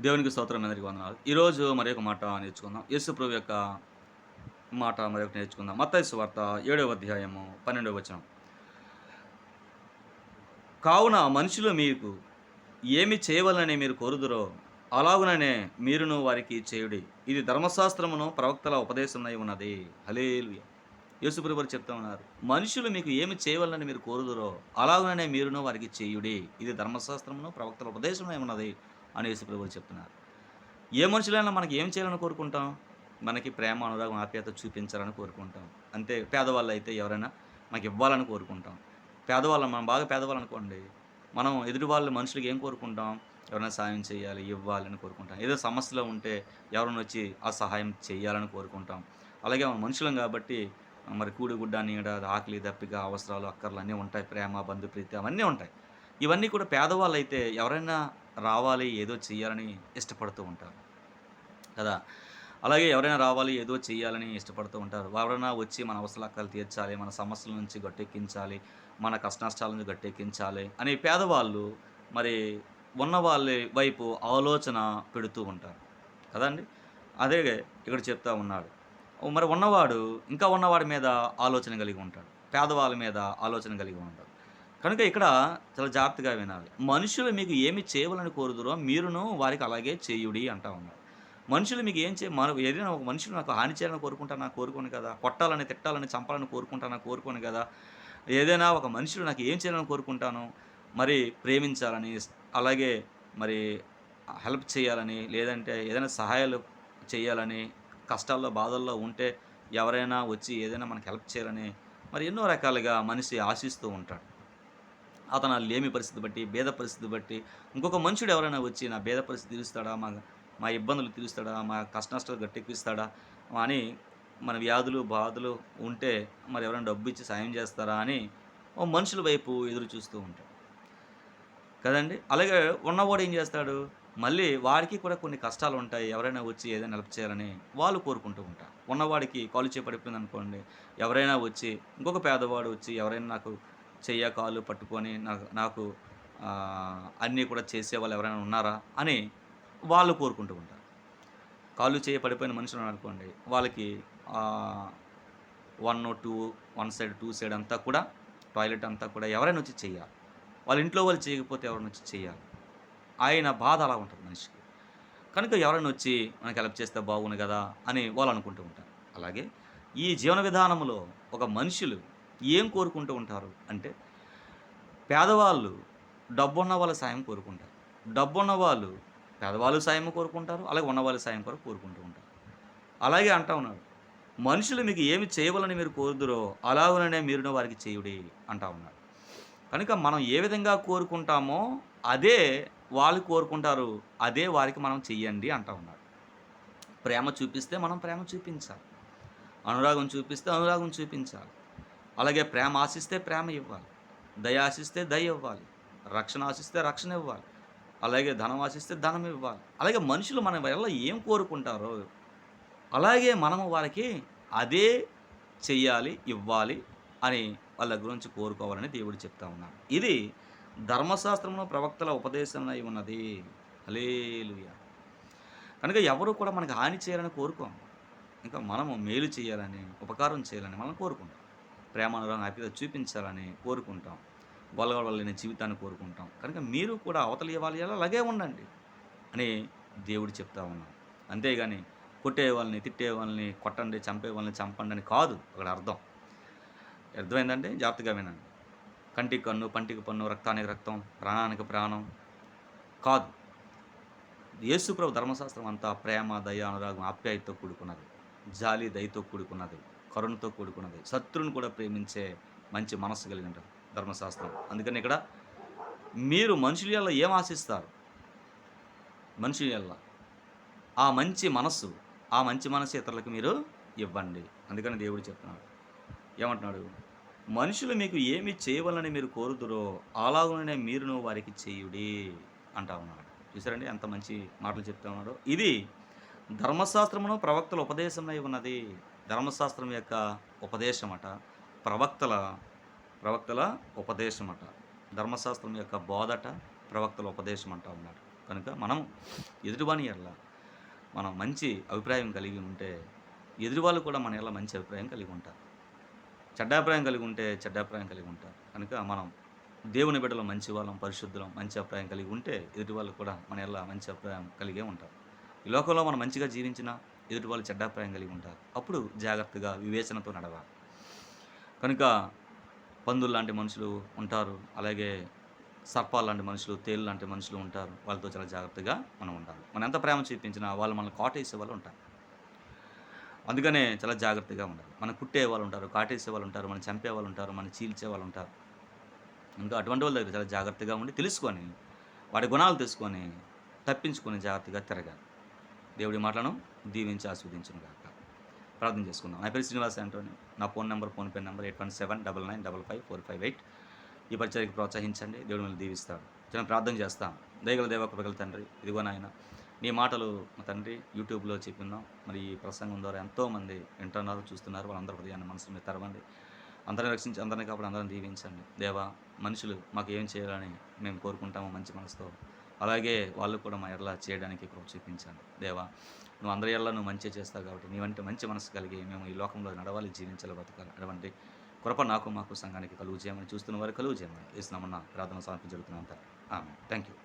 దేవునికి స్తోత్రం అందరికీ వందనాలు. ఈరోజు మరి ఒక మాట నేర్చుకుందాం. యేసుప్రభు యొక్క మాట మరి ఒకటి నేర్చుకుందాం. మత్తైసు వార్త ఏడవ అధ్యాయము పన్నెండవ వచనం. కావున మనుషులు మీకు ఏమి చేయవలని మీరు కోరుదురో అలాగుననే మీరును వారికి చేయుడి. ఇది ధర్మశాస్త్రమును ప్రవక్తల ఉపదేశమై ఉన్నది. హలేలు యేసుప్రభు వారు చెప్తా ఉన్నారు. మనుషులు మీకు ఏమి చేయవలనని మీరు కోరుదురో అలాగుననే మీరును వారికి చేయుడి. ఇది ధర్మశాస్త్రమును ప్రవక్తల ఉపదేశమై ఉన్నది. అని యేసుప్రభు చెప్తున్నారు. ఏ మనుషులైనా మనకి ఏం చేయాలని కోరుకుంటాం? మనకి ప్రేమ అనురాగం ఆప్యాయత చూపించాలని కోరుకుంటాం. అంతే పేదవాళ్ళు అయితే ఎవరైనా మనకి ఇవ్వాలని కోరుకుంటాం. పేదవాళ్ళం మనం బాగా పేదవాళ్ళు అనుకోండి మనం ఎదుటి వాళ్ళ మనుషులకి ఏం కోరుకుంటాం? ఎవరైనా సాయం చేయాలి ఇవ్వాలని కోరుకుంటాం. ఏదో సమస్యలో ఉంటే ఎవరైనా వచ్చి ఆ సహాయం చేయాలని కోరుకుంటాం. అలాగే మనం మనుషులం కాబట్టి మరి కూడి గుడ్డ నీడ ఆకలి దప్పిక అవసరాలు అక్కర్లు అన్నీ ఉంటాయి. ప్రేమ బంధుప్రీతి అవన్నీ ఉంటాయి. ఇవన్నీ కూడా పేదవాళ్ళు అయితే ఎవరైనా రావాలి ఏదో చేయాలని ఇష్టపడుతూ ఉంటారు. కదా? అలాగే ఎవరైనా రావాలి ఏదో చేయాలని ఇష్టపడుతూ ఉంటారు. ఎవరైనా వచ్చి మన అవసరాలు తీర్చాలి మన సమస్యల నుంచి గట్టెక్కించాలి మన కష్టనష్టాల నుంచి గట్టెక్కించాలి అనే పేదవాళ్ళు మరి ఉన్న వాళ్ళ వైపు ఆలోచన పెడుతూ ఉంటారు. కదండి అదే ఇక్కడ చెప్తా ఉన్నాడు. మరి ఉన్నవాడు ఇంకా ఉన్నవాడి మీద ఆలోచన కలిగి ఉంటాడు. పేదవాళ్ళ మీద ఆలోచన కలిగి ఉంటాడు కనుక ఇక్కడ చాలా జాగ్రత్తగా వినాలి. మనుషులు మీకు ఏమి చేయవాలని కోరుదురో మీరును వారికి అలాగే చేయుడి అంటా ఉన్నారు. మనుషులు మీకు ఏం చే మన ఏదైనా ఒక మనుషులు నాకు హాని చేయాలని కోరుకుంటానా కోరుకోను కదా. కొట్టాలని తిట్టాలని చంపాలని కోరుకుంటానా కోరుకోను కదా. ఏదైనా ఒక మనుషులు నాకు ఏం చేయాలని కోరుకుంటాను? మరి ప్రేమించాలని అలాగే మరి హెల్ప్ చేయాలని లేదంటే ఏదైనా సహాయాలు చేయాలని కష్టాల్లో బాధల్లో ఉంటే ఎవరైనా వచ్చి ఏదైనా మనకు హెల్ప్ చేయాలని మరి ఎన్నో రకాలుగా మనిషి ఆశిస్తూ ఉంటాడు. అతను లేమి పరిస్థితి బట్టి భేద పరిస్థితి బట్టి ఇంకొక మనుషుడు ఎవరైనా వచ్చి నా భేద పరిస్థితి తీరుస్తాడా? మా మా ఇబ్బందులు తీరుస్తాడా? మా కష్ట నష్టాలు గట్టెక్కిస్తాడా? అని మన వ్యాధులు బాధలు ఉంటే మరి ఎవరైనా డబ్బు ఇచ్చి సాయం చేస్తారా అని ఓ మనుషుల వైపు ఎదురు చూస్తూ ఉంటాడు. కదండి? అలాగే ఉన్నవాడు ఏం చేస్తాడు? మళ్ళీ వాడికి కూడా కొన్ని కష్టాలు ఉంటాయి. ఎవరైనా వచ్చి ఏదైనా హెల్ప్ చేయాలని వాళ్ళు కోరుకుంటూ ఉంటారు. ఉన్నవాడికి కాలు చేపడిపోయింది అనుకోండి ఎవరైనా వచ్చి ఇంకొక పేదవాడు వచ్చి ఎవరైనా నాకు చెయ్య కాలు పట్టుకొని నాకు నాకు అన్నీ కూడా చేసే వాళ్ళు ఎవరైనా ఉన్నారా అని వాళ్ళు కోరుకుంటూ ఉంటారు. కాళ్ళు చేయ పడిపోయిన మనుషులు అనుకోండి వాళ్ళకి one two one side two side అంతా కూడా టాయిలెట్ అంతా కూడా ఎవరైనా వచ్చి చేయాలి వాళ్ళ ఇంట్లో వాళ్ళు చేయకపోతే ఎవరైనా వచ్చి చేయాలి ఆయన బాధ అలా ఉంటుంది మనిషికి. కనుక ఎవరైనా వచ్చి మనకి హెల్ప్ చేస్తే బాగుండు కదా అని వాళ్ళు అనుకుంటూ ఉంటారు. అలాగే ఈ జీవన విధానంలో ఒక మనుషులు ఏం కోరుకుంటూ ఉంటారు అంటే పేదవాళ్ళు డబ్బున్న వాళ్ళ సాయం కోరుకుంటారు. డబ్బున్న వాళ్ళు పేదవాళ్ళు సాయం కోరుకుంటారు అలాగే ఉన్నవాళ్ళ సాయం కూడా కోరుకుంటూ ఉంటారు. అలాగే అంటా ఉన్నాడు మనుషులు మీకు ఏమి చేయవాలని మీరు కోరుదురో అలాగనే మీరున వారికి చేయుడి అంటా ఉన్నాడు కనుక మనం ఏ విధంగా కోరుకుంటామో అదే వాళ్ళు కోరుకుంటారు అదే వారికి మనం చెయ్యండి అంటా ఉన్నాడు ప్రేమ చూపిస్తే మనం ప్రేమ చూపించాలి. అనురాగం చూపిస్తే అనురాగం చూపించాలి. అలాగే ప్రేమ ఆశిస్తే ప్రేమ ఇవ్వాలి దయ ఆశిస్తే దయ ఇవ్వాలి రక్షణ ఆశిస్తే రక్షణ ఇవ్వాలి అలాగే ధనం ఆశిస్తే ధనం ఇవ్వాలి. అలాగే మనుషులు మన వల్ల ఏం కోరుకుంటారో అలాగే మనము వారికి అదే చెయ్యాలి ఇవ్వాలి అని వాళ్ళ గురించి కోరుకోవాలని దేవుడు చెప్తా ఉన్నాడు. ఇది ధర్మశాస్త్రంలో ప్రవక్తల ఉపదేశం అయి ఉన్నది. అలేలుయ కనుక ఎవరు కూడా మనకి హాని చేయాలని కోరుకోం ఇంకా మనము మేలు చేయాలని ఉపకారం చేయాలని మనం కోరుకుంటాం ప్రేమానురాగం హ్యాపీగా చూపించాలని కోరుకుంటాం. వాళ్ళ జీవితాన్ని కోరుకుంటాం. కనుక మీరు కూడా అవతలి ఇవ్వాలి. అలాగే ఉండండి అని దేవుడు చెప్తా ఉన్నాం అంతేగాని కొట్టే వాళ్ళని తిట్టే వాళ్ళని కొట్టండి చంపే వాళ్ళని చంపండి అని కాదు. అక్కడ అర్థం. అర్థమైందంటే జాగ్రత్తగా వినండి. కంటికి కన్ను పంటికి పన్ను రక్తానికి రక్తం ప్రాణానికి ప్రాణం కాదు. యేసుప్రభు ధర్మశాస్త్రం అంతా ప్రేమ దయ అనురాగం ఆప్యాయతో కూడుకున్నది. జాలి దయతో కూడుకున్నది. కరుణతో కూడుకున్నది. శత్రువుని కూడా ప్రేమించే మంచి మనస్సు కలిగిన ధర్మశాస్త్రం. అందుకని ఇక్కడ మీరు మనుషుల ఏం ఆశిస్తారు? మనుషుల ఆ మంచి మనస్సు ఆ మంచి మనస్సు ఇతరులకు మీరు ఇవ్వండి. అందుకని దేవుడు చెప్తున్నాడు. ఏమంటున్నాడు? మనుషులు మీకు ఏమి చేయవాలని మీరు కోరుతురో అలాగనే మీరును వారికి చేయుడి అంటా ఉన్నాడు. చూసారండి ఎంత మంచి మాటలు చెప్తా ఉన్నాడో. ఇది ధర్మశాస్త్రమును ప్రవక్తల ఉపదేశమై ఉన్నది. ధర్మశాస్త్రం యొక్క ఉపదేశమట ప్రవక్తల ప్రవక్తల ఉపదేశమట ధర్మశాస్త్రం యొక్క బోధట ప్రవక్తల ఉపదేశం అంటా ఉన్నాడు. కనుక మనం ఎదుటివాని ఎడల మనం మంచి అభిప్రాయం కలిగి ఉంటే ఎదురు వాళ్ళు కూడా మన ఎలా మంచి అభిప్రాయం కలిగి ఉంటారు. చెడ్డాభిప్రాయం కలిగి ఉంటే చెడ్డ అభిప్రాయం కలిగి ఉంటారు. కనుక మనం దేవుని బిడ్డలో మంచి వాళ్ళం పరిశుద్ధులం మంచి అభిప్రాయం కలిగి ఉంటే ఎదుటి వాళ్ళు కూడా మన ఎలా మంచి అభిప్రాయం కలిగే ఉంటారు. ఈ లోకంలో మనం మంచిగా జీవించినా ఎదుటి వాళ్ళు చెడ్డాభిప్రాయం కలిగి ఉంటారు. అప్పుడు జాగ్రత్తగా వివేచనతో నడవాలి. కనుక పందులు లాంటి మనుషులు ఉంటారు. అలాగే సర్పాలు లాంటి మనుషులు తేలు లాంటి మనుషులు ఉంటారు. వాళ్ళతో చాలా జాగ్రత్తగా మనం ఉండాలి. మనం ఎంత ప్రేమ చూపించినా వాళ్ళు మనల్ని కాటేసే వాళ్ళు ఉంటారు. అందుకనే చాలా జాగ్రత్తగా ఉండాలి. మన కుట్టే వాళ్ళు ఉంటారు కాటేసే వాళ్ళు ఉంటారు మనం చంపే వాళ్ళు ఉంటారు మనం చీల్చే వాళ్ళు ఉంటారు. ఇంకా అటువంటి వాళ్ళ దగ్గర చాలా జాగ్రత్తగా ఉండి తెలుసుకొని వాడి గుణాలు తెలుసుకొని తప్పించుకొని జాగ్రత్తగా తిరగాలి. దేవుడి మాటలను దీవించి ఆస్వాదించను కాక ప్రార్థన చేసుకుందాం. నా పేరు శ్రీనివాస్ అంటోని నా phone number PhonePe number eight one seven double nine double five four five eight. ఈ పరిచయకి ప్రోత్సహించండి. దేవుడు మిమ్మల్ని దీవిస్తాడు. చిన్న ప్రార్థన చేస్తాం. దయగల దేవ కృపగల తండ్రి ఇదిగో నాయన నీ మాటలు మా తండ్రి యూట్యూబ్లో చెప్పిందాం మరి ఈ ప్రసంగం ద్వారా ఎంతోమంది వింటున్నారు చూస్తున్నారు. వాళ్ళందరూ హృదయాన్ని మనసు మీద తెరవండి. అందరిని రక్షించి అందరినీ కాబట్టి అందరిని దీవించండి. దేవా మనుషులు మాకు ఏం చేయాలని మేము కోరుకుంటాము మంచి మనసుతో అలాగే వాళ్ళు కూడా మా ఎడలా చేయడానికి కృప చూపించండి. దేవా నువ్వు అందరి ఎడలా నువ్వు మంచి చేస్తావు కాబట్టి నీవంటే మంచి మనసు కలిగి మేము ఈ లోకంలో నడవాలి జీవించాలి బతకాలి అటువంటి కృప నాకు మాకు సంఘానికి కలుగు చేయమని చూస్తున్న వారు కలుగు చేయమని ఇస్తున్నామన్న ప్రార్థన సమర్పించగలుగుతున్నాం ఆమె థ్యాంక్ యూ